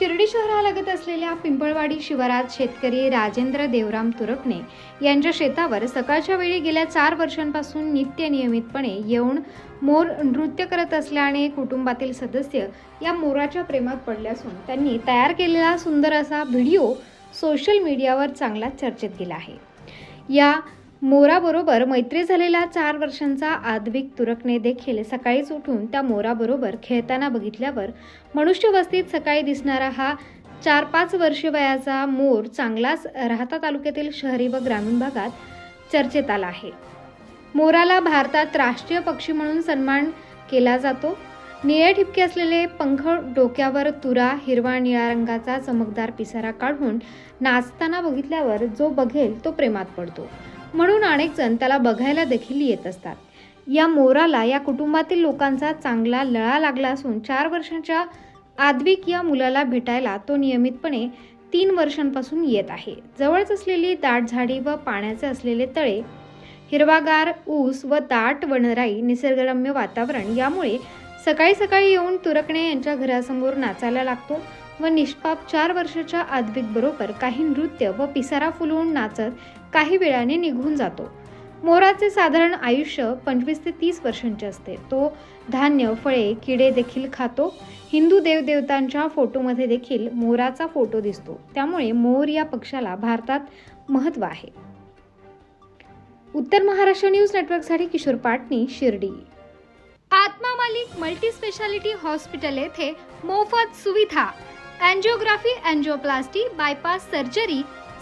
शिर्डी शहरालगत असलेल्या पिंपळवाडी शिवारात शेतकरी राजेंद्र देवराम तुरकणे यांच्या शेतावर सकाळच्या वेळी गेल्या चार वर्षांपासून नित्य नियमितपणे येऊन मोर नृत्य करत असल्याने कुटुंबातील सदस्य या मोराच्या प्रेमात पडले असून त्यांनी तयार केलेला सुंदर असा व्हिडिओ सोशल मीडियावर चांगला चर्चेत गेला आहे. या मोराबरोबर मैत्री झालेला चार वर्षांचा आद्विक तुरकने देखील सकाळीच उठून त्या मोराबरोबर खेळताना बघितल्यावर मनुष्यवस्तीत सकाळी दिसणारा हा चार पाच वर्ष वयाचा मोर चांगलाच राहता तालुक्यातील शहरी व ग्रामीण भागात चर्चेत आला आहे. मोराला भारतात राष्ट्रीय पक्षी म्हणून सन्मान केला जातो. निळे ठिपके असलेले पंख डोक्यावर तुरा हिरवा निळ्या रंगाचा चमकदार पिसारा काढून नाचताना बघितल्यावर जो बघेल तो प्रेमात पडतो. म्हणून अनेक जण त्याला बघायला देखील येत असतात. या मोराला या कुटुंबातील लोकांचा चांगला लळा लागला असून चार वर्षांच्या आद्विक या मुलाला भेटायला तो नियमितपणे तीन वर्षांपासून येत आहे. जवळच असलेली दाट झाडी व पाण्याचे असलेले तळे हिरवागार ऊस व दाट वनराई निसर्गरम्य वातावरण यामुळे सकाळी सकाळी येऊन तुरकणे यांच्या घरासमोर नाचायला लागतो व निष्पाप चार वर्षाच्या आद्विक बरोबर काही नृत्य व पिसारा फुलवून नाचत काही वेळाने निघून जातो. मोराचे साधारण आयुष्य पंचवीस ते तीस वर्षांचे असते. तो धान्य फळे किडे देखील खातो. हिंदू देवदेवतांच्या फोटोमध्ये देखील मोराचा फोटो दिसतो. त्यामुळे मोर या पक्षाला भारतात महत्त्व आहे. उत्तर महाराष्ट्र न्यूज नेटवर्कसाठी Kishor Patni Shirdi. Atma Malik multi speciality hospital येथे मोफत सुविधा अँजिओग्राफी अँजिओप्लास्टी बायपास सर्जरी